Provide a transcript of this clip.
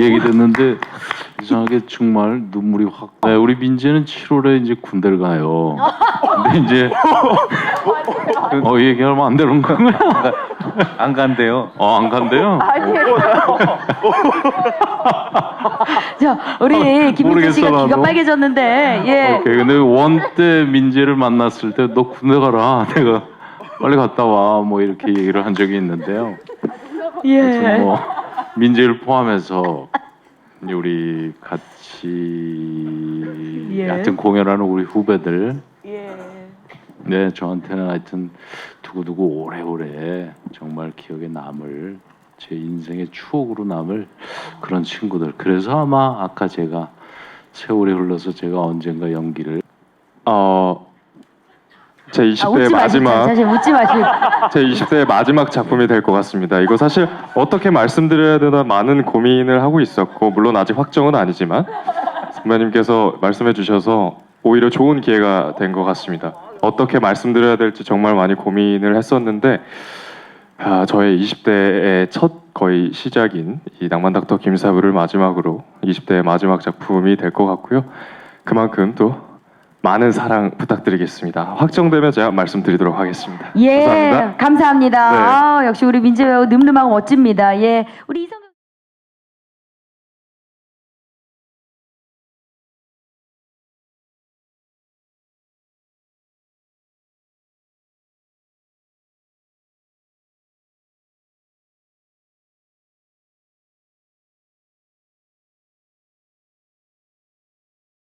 얘기 듣는데 이상하게 정말 눈물이 확. 네, 우리 민재는 7월에 이제 군대를 가요. 근데 이제 어 얘기하면 안 되는 건가요? 안 간대요. 어 안 간대요? 아니에요. 자, 우리 김민재 모르겠어, 씨가 귀가 나도. 빨개졌는데, 예. 오케이. 근데 원 때 민재를 만났을 때 너 군대 가라. 내가 빨리 갔다 와. 뭐 이렇게 얘기를 한 적이 있는데요. 예. 뭐 민재를 포함해서 이제 우리 같이 예. 하여튼 공연하는 우리 후배들 예. 네 저한테는 하여튼 두고두고 오래오래 정말 기억에 남을 제 인생의 추억으로 남을 그런 친구들 그래서 아마 아까 제가 세월이 흘러서 제가 언젠가 연기를 어, 제 아, 20대의 웃지 마시고, 마지막 사실 웃지 마시고. 제 20대의 마지막 작품이 될 것 같습니다. 이거 사실 어떻게 말씀드려야 되나 많은 고민을 하고 있었고 물론 아직 확정은 아니지만 선배님께서 말씀해 주셔서 오히려 좋은 기회가 된 것 같습니다. 어떻게 말씀드려야 될지 정말 많이 고민을 했었는데 아, 저의 20대의 첫 거의 시작인 이 낭만 닥터 김사부를 마지막으로 20대의 마지막 작품이 될 것 같고요. 그만큼 또 많은 사랑 부탁드리겠습니다. 확정되면 제가 말씀드리도록 하겠습니다. 예. 감사합니다. 감사합니다. 네. 아, 역시 우리 민재 배우 늠름하고 멋집니다. 예. 우리 이성